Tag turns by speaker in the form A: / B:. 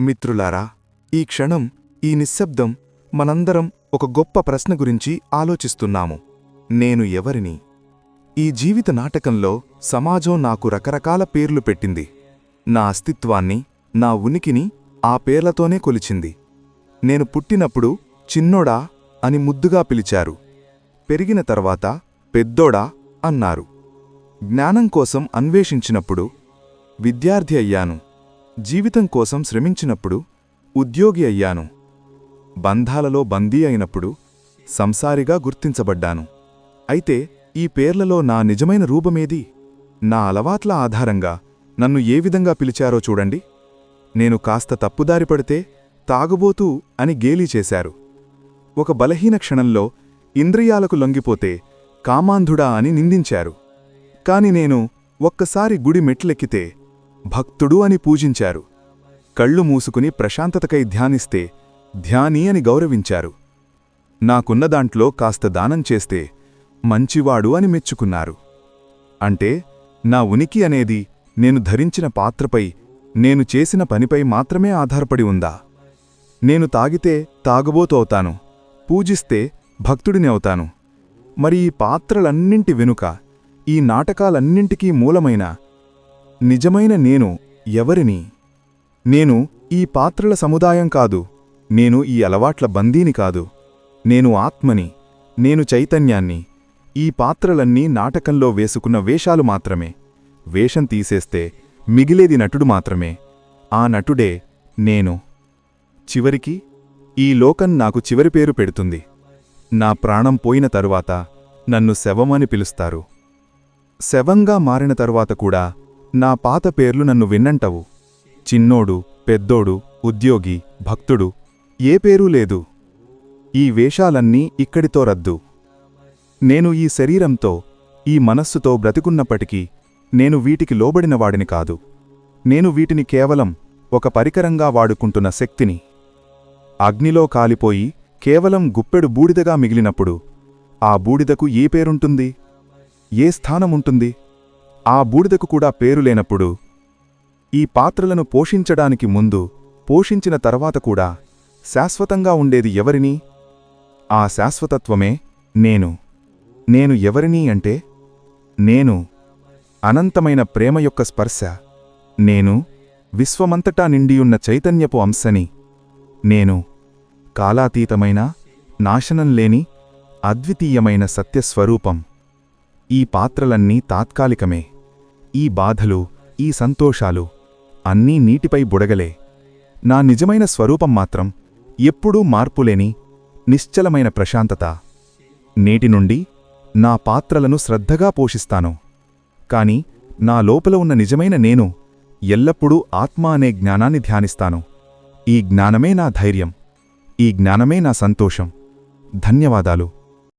A: మిత్రులారా ఈ క్షణం ఈ నిశ్శబ్దం మనందరం ఒక గొప్ప ప్రశ్న గురించి ఆలోచిస్తున్నాము. నేను ఎవరిని? ఈ జీవిత నాటకంలో సమాజం నాకు రకరకాల పేర్లు పెట్టింది. నా అస్తిత్వాన్ని నా ఉనికిని ఆ పేర్లతోనే కొలిచింది. నేను పుట్టినప్పుడు చిన్నోడా అని ముద్దుగా పిలిచారు. పెరిగిన తర్వాత పెద్దోడా అన్నారు. జ్ఞానం కోసం అన్వేషించినప్పుడు విద్యార్థి అయ్యాను. జీవితం కోసం శ్రమించినప్పుడు ఉద్యోగి అయ్యాను. బంధాలలో బందీ అయినప్పుడు సంసారిగా గుర్తించబడ్డాను. అయితే ఈ పేర్లలో నా నిజమైన రూపమేది? నా అలవాట్ల ఆధారంగా నన్ను ఏ విధంగా పిలిచారో చూడండి. నేను కాస్త తప్పుదారి పడితే తాగుబోతూ అని గేలీ చేశారు. ఒక బలహీన క్షణంలో ఇంద్రియాలకు లొంగిపోతే కామాంధుడా అని నిందించారు. కాని నేను ఒక్కసారి గుడి మెట్లెక్కితే భక్తుడు అని పూజించారు. కళ్ళు మూసుకుని ప్రశాంతతకై ధ్యానిస్తే ధ్యాని అని గౌరవించారు. నాకున్న దాంట్లో కాస్త దానం చేస్తే మంచివాడు అని మెచ్చుకున్నారు. అంటే నా ఉనికి అనేది నేను ధరించిన పాత్రపై నేను చేసిన పనిపై మాత్రమే ఆధారపడి ఉందా? నేను తాగితే తాగబోతు అవుతాను పూజిస్తే భక్తుడిని అవుతాను మరి ఈ పాత్రలన్నింటి వెనుక ఈ నాటకాలన్నింటికీ మూలమైన నిజమైన నేను ఎవరిని? నేను ఈ పాత్రల సముదాయం కాదు. నేను ఈ అలవాట్ల బందీని కాదు. నేను ఆత్మని. నేను చైతన్యాన్ని. ఈ పాత్రలన్నీ నాటకంలో వేసుకున్న వేషాలు మాత్రమే. వేషం తీసేస్తే మిగిలేది నటుడు మాత్రమే. ఆ నటుడే నేను. చివరికి ఈ లోకం నాకు చివరి పేరు పెడుతుంది. నా ప్రాణం పోయిన తరువాత నన్ను శవమని పిలుస్తారు. శవంగా మారిన తరువాత కూడా నా పాత పేర్లు నన్ను విన్నంటవు. చిన్నోడు పెద్దోడు ఉద్యోగి భక్తుడు ఏ పేరూ లేదు. ఈ వేషాలన్నీ ఇక్కడితో రద్దు. నేను ఈ శరీరంతో ఈ మనస్సుతో బ్రతికున్నప్పటికీ నేను వీటికి లోబడినవాడిని కాదు. నేను వీటిని కేవలం ఒక పరికరంగా వాడుకుంటున్న శక్తిని. అగ్నిలో కాలిపోయి కేవలం గుప్పెడు బూడిదగా మిగిలినప్పుడు ఆ బూడిదకు ఏ పేరుంటుంది? ఏ స్థానముంటుంది? ఆ బూడిదకు కూడా పేరు లేనప్పుడు ఈ పాత్రలను పోషించడానికి ముందు పోషించిన తర్వాత కూడా శాశ్వతంగా ఉండేది ఎవరిని? ఆ శాశ్వతత్వమే నేను. నేను ఎవరిని అంటే నేను. అనంతమైన ప్రేమ యొక్క స్పర్శ. నేను విశ్వమంతటా నిండియున్న చైతన్యపు అంశని. నేను కాలాతీతమైన నాశనం లేని అద్వితీయమైన సత్యస్వరూపం. ఈ పాత్రలన్నీ తాత్కాలికమే. ఈ బాధలు ఈ సంతోషాలు అన్నీ నీటిపై బుడగలే. నా నిజమైన స్వరూపం మాత్రం ఎప్పుడూ మార్పులేని నిశ్చలమైన ప్రశాంతత. నేటి నుండి నా పాత్రలను శ్రద్ధగా పోషిస్తాను. కాని నా లోపల ఉన్న నిజమైన నేను ఎల్లప్పుడూ ఆత్మ అనే జ్ఞానాన్ని ధ్యానిస్తాను. ఈ జ్ఞానమే నా ధైర్యం. ఈ జ్ఞానమే నా సంతోషం. ధన్యవాదాలు.